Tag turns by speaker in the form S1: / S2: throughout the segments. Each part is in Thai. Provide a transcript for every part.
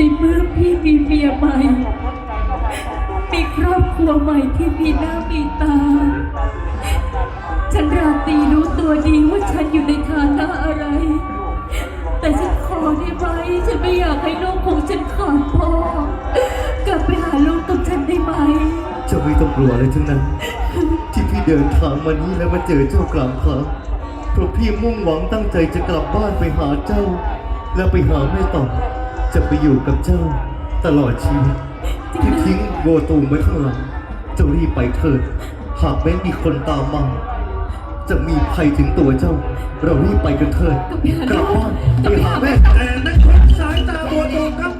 S1: ในเมื่อพี่มีเมียใหม่ มีครอบครัวใหม่ที่มีหน้ามีตา ฉันราตรีรู้ตัวดีว่าฉันอยู่ในฐานะอะไร แต่ฉันขอได้ไหมฉันไม่อยากให้ลูกของฉันขาดพ่อ กลับไปหาลูกกับฉันได้ไหม
S2: เจ้าไม่ต้องกลัวอะไรทั้งนั้น ที่พี่เดินทางมานี้แล้วมาเจอเจ้ากลางทางเพราะพี่มุ่งหวังตั้งใจจะกลับบ้านไปหาเจ้า แล้วไปหาแม่ต่อม จะไปอยู่กับเจ้าตลอดชีวิตที่ทิ้งโบตูมไว้ข้างหลังเจ้ารีบไปเถิด หากแม้มีคนตามมา จะมีภัยถึงตัวเจ้า เรารีบไปกันเถิดกลับบ้านไปหาแม่
S3: แต่ในควันสายตาบัวตูมครับ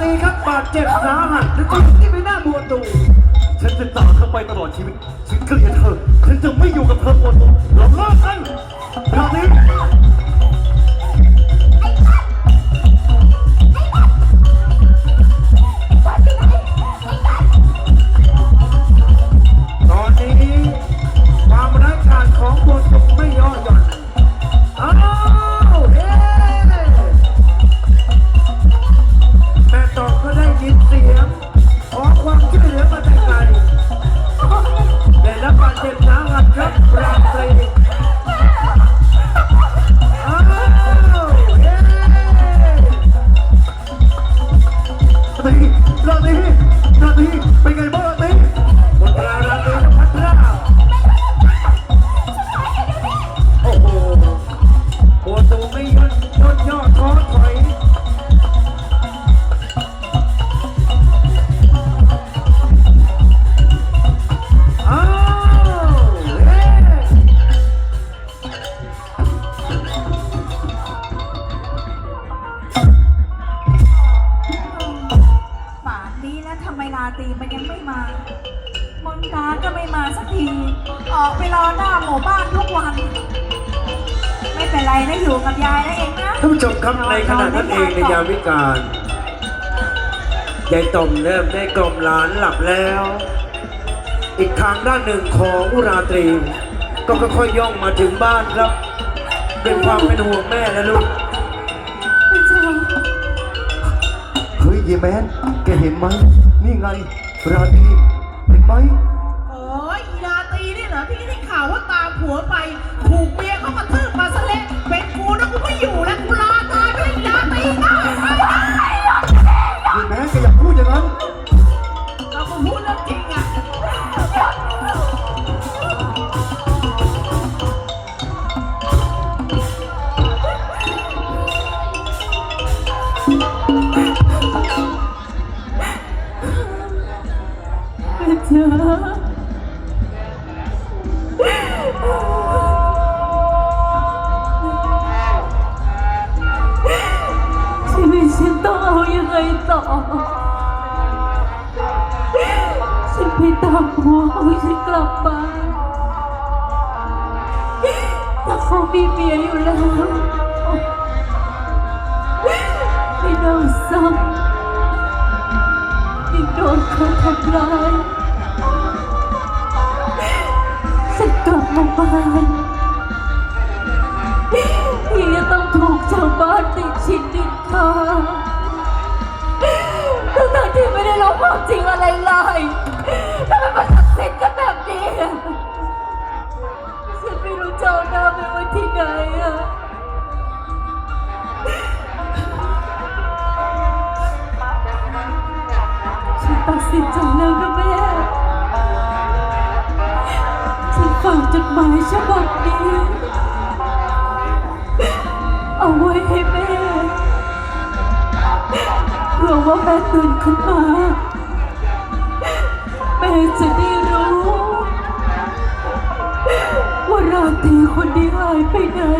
S4: ตรีครั
S3: บบาดเจ็บสาหัสหรือที่ที่ไปหน้าบัวตู
S2: ฉันจะจามเธอไปตลอดชีวิต ฉันเกลียดเธอ ฉันจะไม่อยู่กับเธอโบตูเราเลิกกันแบบนี้
S3: ออกไป
S2: ร
S3: อหน้า
S4: หมู่บ้านทุกวัน ไม่เป็นไรนะอยู่กับยายนะเองนะ
S3: ท่านผู้ชมครับในขณะนั้นเองในยามวิกาลยายต่อมเริ่มได้กล่อมหลานหลับแล้ว อีกทางด้านหนึ่งของอุราตรี ก็ค่อยๆย่องมาถึงบ้านครับด้วยความเป็นห่วงแม่และลูก
S1: พระเจ้า
S2: เฮ้ยเยแมนแกเห็นไหมนี่ไงราตรีเห็นไหม
S5: ผัวไปถูกเมียเขากระทืบ
S1: ผัวของฉันกลับบ้านแต่เขามีเมียอยู่แล้ว ไม่น่าซ้ำยังโดนเขาทำร้ายฉันกลับมาบ้านยังจะต้องถูกชาวบ้านติดชินดินทาทั้งๆที่ไม่ได้รู้ความจริงอะไรเลยทำไมมัน นี้ฉันไม่รู้จะเอาหน้าไปไว้ที่ไหนอะฉันตัดสินใจแล้วกับแม่ ฉันฝากจดหมายฉบับนี้ เอาไว้ให้แม่เผื่อว่าแม่ตื่นขึ้นมาแม่จะได้ ไปไหน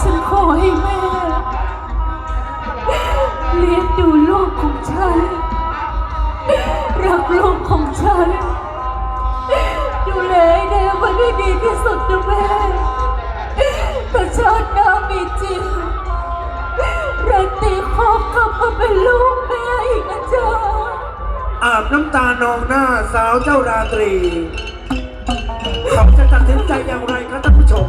S1: ฉันขอให้แม่ เลี้ยงดูลูกของฉัน รักลูกของฉัน ดูแลให้แม่มันให้ดีที่สุดนะแม่แต่ชาติหน้ามีจริงรัตติขอกลับมาเป็นลูกแม่อีกนะจ๊ะ
S3: อาบน้ำตานองหน้าสาวเจ้าราตรี เขาจะตัดสินใจอย่างไรครับท่านผู้ชม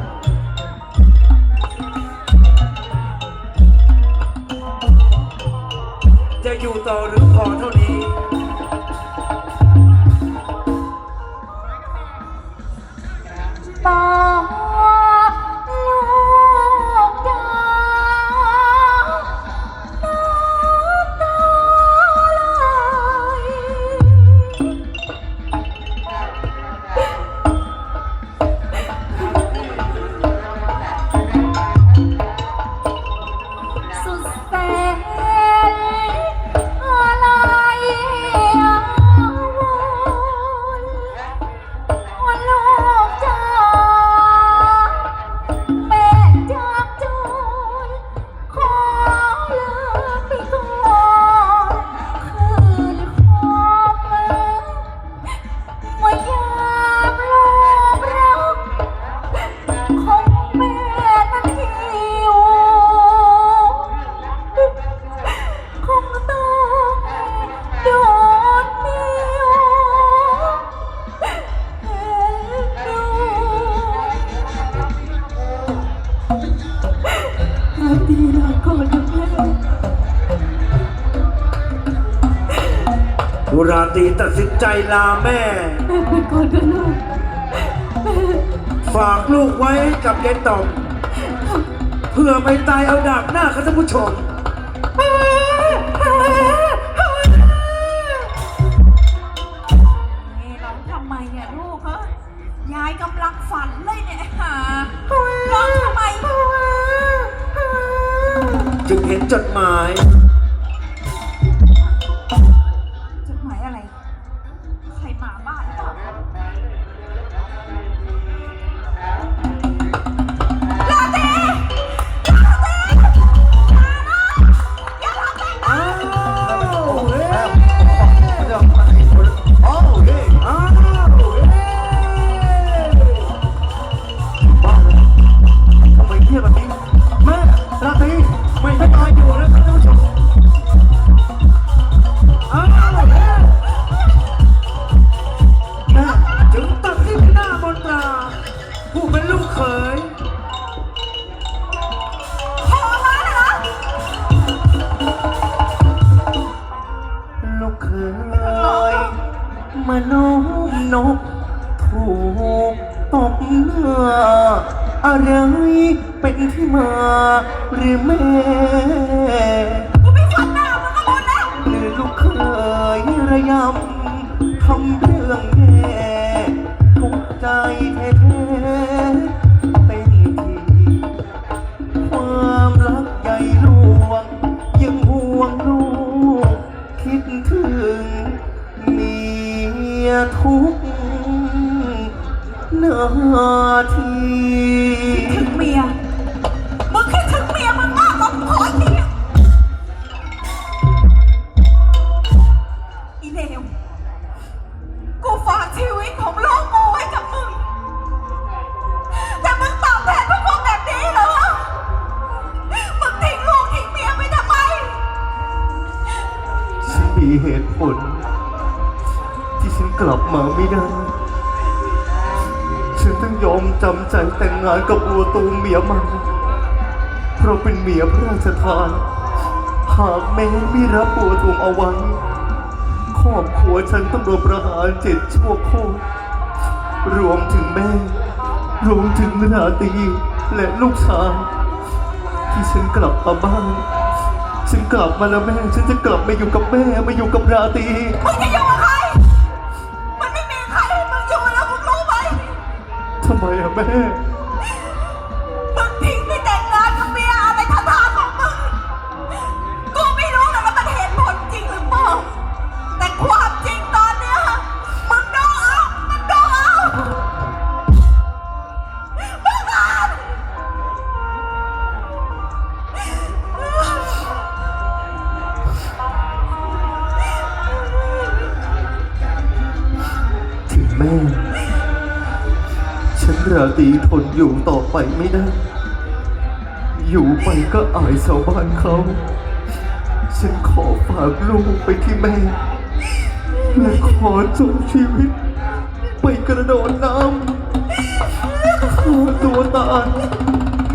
S3: รา
S4: ตรีตัด
S3: สินใจลาแม่
S1: แม่ไปก่อนนะลูกแม่
S3: ฝากลูกไว้กับยายต่อม เพื่อไปตายเอาดาบหน้าครับท่านผู้ชม
S4: นี่ร้องทำไมเนี่ยลูกฮะยายกำลังฝันเลยเนี่ยหาร้องทำไม
S3: จึงเห็นจดหมาย
S4: มีเห
S3: ตุผล
S4: ที่
S2: ฉันกลับมาไม่ได้ ฉันต้องยอมจำใจแต่งงานกับบัวตูมเมียมัน เพราะเป็นเมียพระราชทาน หากแม่ไม่รับบัวตูมเอาไว้ครอบครัวฉันต้องโดนประหารเจ็ดชั่วโคตรรวมถึงแม่ รวมถึงราตีและลูกชายที่ฉันกลับมาบ้าน กลับมาแล้วแม่ ฉันจะกลับมาอยู่กับแม่มาอยู่กับราตรี
S4: มึงจะอยู่กับใคร มันไม่มีใครให้มึงอยู่แล้วมึงรู้ไหม
S2: ทำไมอะแม่
S4: มึ นราตรี
S2: ทนอยู่ต่อไปไม่ได้ อยู่ไปก็อายชาวบ้านเขา ฉันขอฝากลูกไปที่แม่ และขอจบชีวิต ไปกระโดดน้ำฆ่าตัวตาย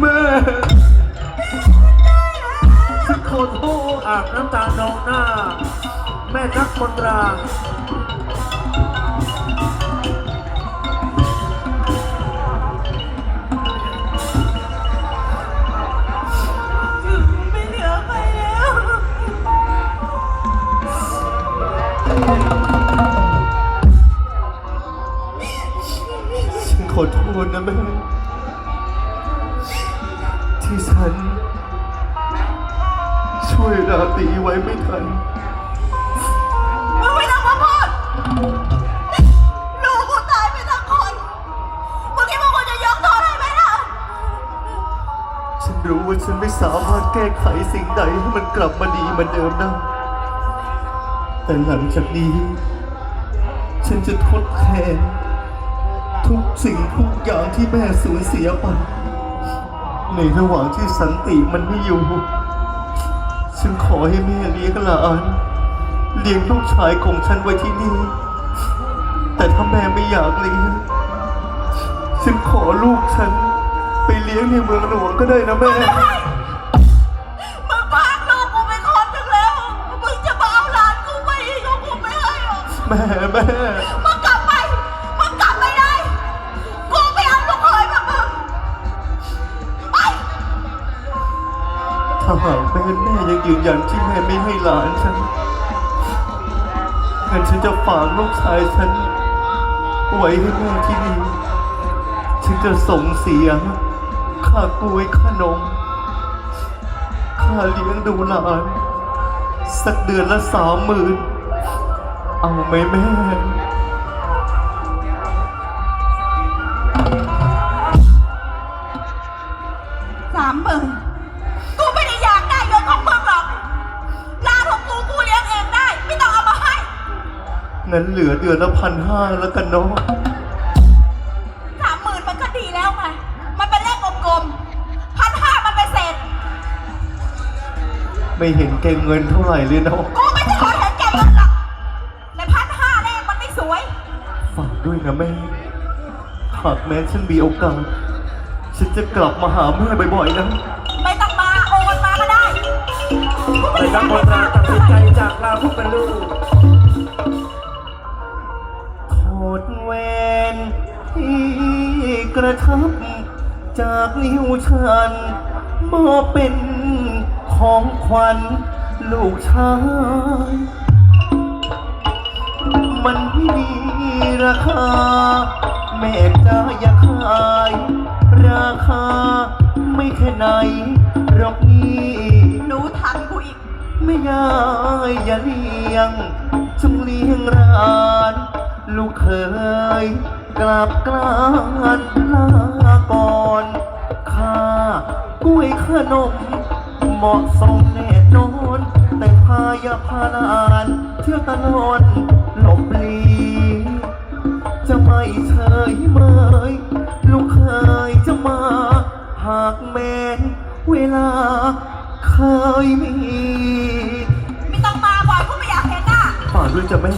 S2: แม่ ฉันขอโทษ
S3: อาบน้ำตานองหน้า แม่ทักคนรา
S4: ไฉั
S2: นขอโทษนะแม่ ที่ฉัน ช่วยราตรีไว้ไม่ทัน
S4: มึงไม่ต้องมาพูดลูกกูตายไปทั้งคน มึงคิดว่ากูจะยกโทษให้ไหมล่ะ
S2: ฉันรู้ว่าฉันไม่สามารถแก้ไขสิ่งใดให้มันกลับมาดีเหมือนเดิมได้ แต่หลังจากนี้ ฉันจะทดแทน ทุกสิ่งทุกอย่างที่แม่สูญเสียไป ในระหว่างที่สันติมันไม่อยู่ ฉันขอให้แม่เลี้ยงหลานเลี้ยงลูกชายของฉันไว้ที่นี่ แต่ถ้าแม่ไม่อยากเลี้ยงฉันขอลูกฉัน ไปเลี้ยงในเมืองหลวงก็ได้นะแม่ ม่แม่
S4: มึงกลับไป มึงกลับไปเลย กูไม่เอาลูกเขยแบบมึงไป
S2: ถ้าหากแม่แม่ยังยืนยันที่แม่ไม่ให้หลานฉันงั้นฉันจะฝากลูกชายฉัน ไว้ให้แม่ที่นี่ ฉันจะส่งเสียค่ากล้วยค่านมค่าเลี้ยงดูหลาน สักเดือนละสามหมื่น เอาไหมแม่
S4: สามหมื่นกูไม่ได้อยากได้เงินของมึงหรอกหลานของกูกูเลี้ยงเองได้ ไม่ต้องเอามาให้
S2: งั้นเหลือเดือนละพันห้าแล้วกันเนาะ
S4: สามหมื่นมันก็ดีแล้วไง มันเป็นเลขกลมๆพันห้ามันเป็นเศษ
S2: ไม่เห็นแกเงินเท่าไหร่เลยเนาะ
S4: กูไม่ได้ขอเห็นแก่เงินหรอก
S2: ด้วยนะแม่ หากแม้ฉันมีโอกาส ฉันจะกลับมาหาแม่บ่อยๆนะ
S4: ไม่ต้องมาโอนมาก็ได้
S3: แม่ทักคนราตัดสินใจจากลาผู้เป็นลูก
S2: โทษเวนที่กระทำจากนิ้วฉันมอบเป็นของขวัญลูกชาย มันไม่มีราคา แม่จะอยากขาย ราคาไม่แค่ไหนหรอกนี่
S4: รู้ทันกูอีก
S2: ไม่ยายอย่าเลี้ยงจงเลี้ยงร้าน ลูกเคย กลับกลานลาก่อนข้ากล้วยขนม เหมาะสมแน่นอน แต่พายาพาลาน เที่ยวตะลอนหลบหลีจะไม่เฉยเมยลูกเคยจะมา หากแม้นเวลาเคยมี
S4: ไม่ต้องมาบ่อยกูไม่อยากเห็นหน้า
S2: ฝากด้วยจ้ะแม่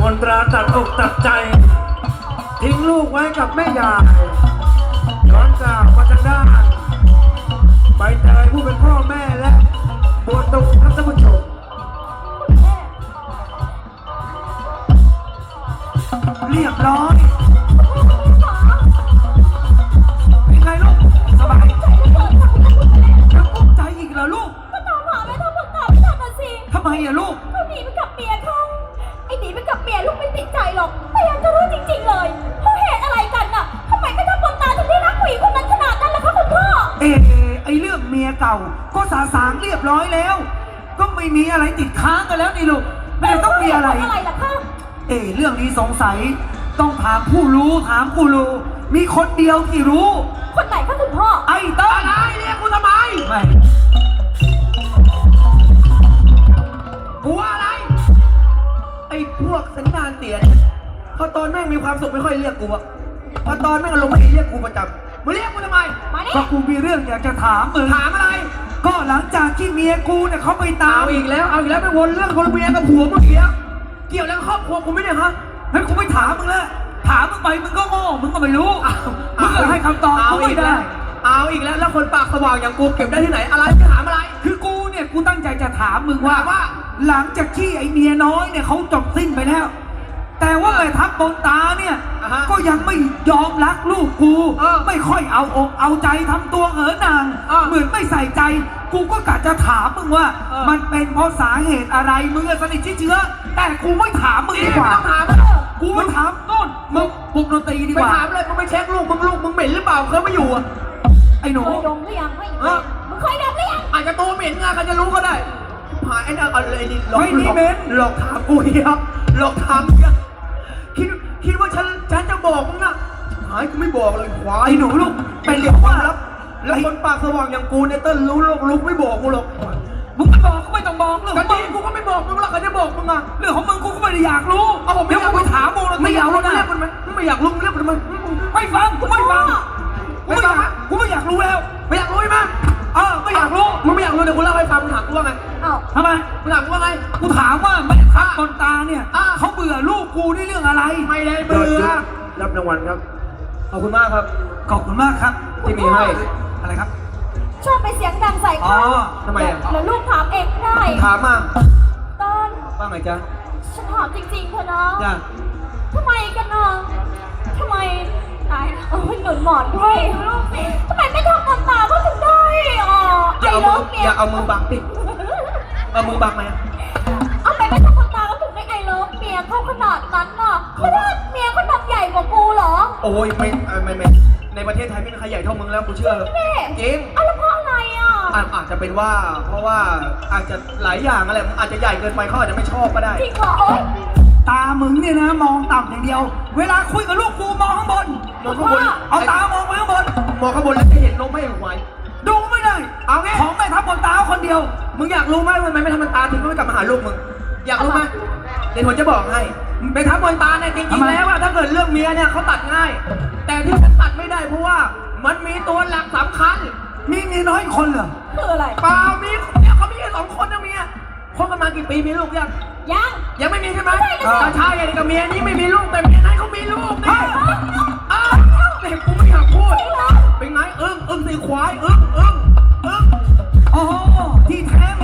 S3: มนตราตัดอกตัดใจ ทิ้งลูกไว้กับแม่ยายย้อนกลับมาทางด้านใบเตยผู้เป็นพ่อแม่และบัวตุงครับท่านผู้ชม เรียบร้อยเป็นไงลูก สบายจะกุ้มใจอีกเหรอลูก
S4: ก็ตามหา
S6: แม่ทัพขอตาไม่ทันสิ
S7: ทำไมอะลูก เขาหนีไปกับเมียเขาไอ้หนีไปกั
S6: บเมียลูกไม่ติดใจหรอก แต่ยากจะรู้จริงๆเลยเขาเหตุอะไรกันน่ะทำไมแม่ทัพบนตาถึงได้รักผู้หญิงคนนั้นขนาดนั้นล่ะคะคุณพ่อ
S7: เอไอเรื่องเมียเก่า ก็สาสางเรียบร้อยแล้ว ก็ไม่มีอะไรติดค้างกันแล้วนี่ลูก ไม่ต้องมีอะไร
S1: อะไรล่ะ คะ
S7: เออเรื่องนี้สงสัย ต้องถามผู้รู้ถามผู้รู้ มีคนเดียวที่รู้
S1: คนไหนคะคุณพ่อ
S7: ไอ้เต้น
S5: อะไรเรียกกูทำไม
S7: ไม่
S5: กูว่าอะไร ไอ้พวกสันดานเตียนพอตอนแม่งมีความสุขไม่ค่อยเรียกกูอะพอตอนแม่งอารมณ์ไม่ดีเรียกกูประจำมึงเรียกกูทำไม
S1: มานี่
S7: ก็กูมีเรื่องอยากจะถามมึง
S5: ถามอะไร
S7: ก็หลังจากที่เมียกูเนี่ยเขาไปตา
S5: เอา
S7: ม
S5: อีกแล้ว เอาอีกแล้วไปวนเรื่องคนเมียกับผัวเมื่อกี้แล้ว เกี่ยวแล้วกับครอบครัวกูไม่เนี่ยฮะ
S7: ให้กูไม่ถามมึงแล้วถามมึงไปมึงก็โง่มึงก็ไม่รู้มึงก็ให้คำตอบกูไม่ได้
S5: เอาอีกแล้วแล้วคนปากสว่างอย่างกูเก็บได้ที่ไหนอะไรจะถามอะไร
S7: คือกูเนี่ยกูตั้งใจจะถามมึงว่า
S5: ถามว่า
S7: หลังจากที่ไอเมียน้อยเนี่ยเขาจบสิ้นไปแล้ว แต่ว่าแม่ทัพบนตาเนี่ ย
S5: อ่าฮะ
S7: ก็ยังไม่ยอมรักลูกกู
S5: เออ
S7: ไม่ค่อยเอาอกเอาใจทำตัวเหอนาง
S5: เออ
S7: เหมือนไม่ใส่ใจ กูก็กะจะถามมึงว่า
S5: เออ
S7: มันเป็นเพราะสาเหตุอะไรมึงอะสนิทชิดเชื้อ แต่กูไม่ถามมึง
S5: นี่
S7: ดี
S5: ไม่
S7: กว่า
S5: ต้องถาม
S7: กูไม่ถามต้นมึงปลุกดนตรีดี
S5: ไป
S7: กว่า
S5: ถามเลยมึงไปเช็คลูกมึงลูกมึงเหม็นหรือเปล่าเคยไม่อยู่อะ
S7: ไอ้หนู
S1: เคยดมหรือยังไม่
S5: เออ
S1: มึงเคยดมหรือยัง
S5: อาจจะตัวเหม็นไงใครจะรู้ก็ได้หายไอ้นั่นเอาเลยนี่หลอก
S7: ไม่มี
S5: หลอก
S7: เหม็น
S5: หลอกถามกูเฮียหลอกถามเฮียคิด คิดว่าฉันฉันจะบอกมึงนะหายกูไม่บอกเลยควาย
S7: ไอ้หนูลูกเป็น
S5: เดี๋
S7: เด็
S5: ยว
S7: ก
S5: ว่า
S7: ว่า
S5: แล้วแล้วคนปากสว่างอย่างกูเนี่ยเต้นรู้โลกลุกไม่บอกกูหรอก
S7: มึงไม่บอกก็ไม่ต้องบอกเรื่องข
S5: ก็
S7: องมึ
S5: ดี
S7: ง
S5: กูก็ไม่บอกมึงหรอกใครจะบอกมึงอะ
S7: เรื่องของมึงกูก็ไม่ได้อยากรู้
S5: เอาผมไม่
S7: เดี๋ยว
S5: อยาก
S7: กูไปถามมึง
S5: ไม่
S7: ไม่
S5: อยาก
S7: เอา
S5: รู้
S7: แล้ว
S5: เรีย
S7: นะ
S5: กมันไหมไม่อยากรู้เรียกมันไหม
S7: ไม่ฟังกูไม่ฟังกู
S5: ไม่
S7: ไม่
S5: ฟั
S7: องยากกูไม่อยากรู้แล้ว
S5: ไม่อยากรู้ใช่ไหม
S7: เออ ไม่อยากรู้
S5: มึงไม่อยากรู้เดี๋ยวกูเล่าให้ฟังมึงถามกูว่าไง
S1: อ้าว
S7: ทำไม
S5: มึงถามกูว่าไง
S7: กูถามว่าแม่ทัพคนตาเนี่ย
S5: อะ
S7: เขาเบื่อลูกกูนี่เรื่องอะไร
S5: ไม่ได้เบื่อรับรางวัลครับ ขอบคุณมากครับ
S7: ขอบคุณมากครับ
S5: ที่มีให้
S7: อะไรครับ
S1: ชอบไปเสียงดังใส่
S7: อ๋อ
S1: เขา
S5: ทำไมอะ
S1: แล้วลูกถามเองได้
S5: ถามมา
S1: ต้น
S5: ว่าไงจ๊ะ
S1: ฉันถามจริงๆเถอะนะ
S5: จ้ะ
S1: ทำไมกันนะทำไมตายแล้วเอาให้หนุนหมอนด้วยทำไมไม่ทำคนตาก็ถึง ได้อะ
S5: อย่าเอา
S1: ไลิ
S5: มือ
S1: ฟนี่
S5: อย่าเอามือบังติเอามือบังไหม
S1: เอาไปไม่ทำคนตาก็ถึงไม่ไอเลิฟเมียเขาขนาดนั้นน่ะเพราะว่าเมียเขาทำใหญ่กว่ากูเหรอ
S5: โอ้ยไม่เอ่อไม่ไม่ในประเทศไทยไม่มีใครใหญ่เท่ามึงแล้วกูเชื่อ
S1: นี่
S5: จริง
S1: เอาแล้วเพราะอะไรอะ
S5: อาจอาจจะเป็นว่า เพราะว่าอาจจะหลายอย่างอะไรมันอาจจะใหญ่เกินไปเขาอาจจะไม่ชอบก็ได้
S1: จริงเหรอโอ๊ย
S7: ตามึงเนี่ยนะมองต่ำอย่างเดียว เวลาคุยกับลูกกูมองข้างบน
S5: มองข้างบน
S7: เอาตามองไปข้างบน
S5: มองข้างบนแล้วจะเห็นนกไม่เห็นควาย
S7: ดูไม่ได้
S5: เอาไง
S7: ของแม่ทัพบนตาคนเดียว
S5: มึงอยากรู้ไหมว่าทำไมไม่ทำมันตาถึงไม่กลับมาหาลูกมึง อยากรู้ไหมเดี๋ยวผมจะบอกให้ไปทับบนตาเนี่ยจริ
S7: ทำ
S5: ง
S7: ไม
S5: ๆแล้วอะถ้าเกิดเรื่องเมียเนี่ยเขาตัดง่าย แต่ที่มันตัดไม่ได้เพราะว่ามันมีตัวหลักสำคัญ
S7: มีเมียน้อยอีกคนเหรอ
S1: คืออะไร
S5: เปล่ามีเนี่ยเขามีแค่สองคนนะเมียคบกันมากี่ปีมีลูกยัง
S1: ยัง
S5: ยังไม่มีใช่ไหม
S1: ไม่ได้
S5: แต่ชายอย่างกับเมียนี้ไม่มีลูกแต่เมียนั้นเขามีลูกนี่อ้าวเด็กกูไม่อยากพูดเป็นไงอึ้งอึ้งสิควายอึ้งอึ้งอึ้ง
S7: โอ้โห ที่แท้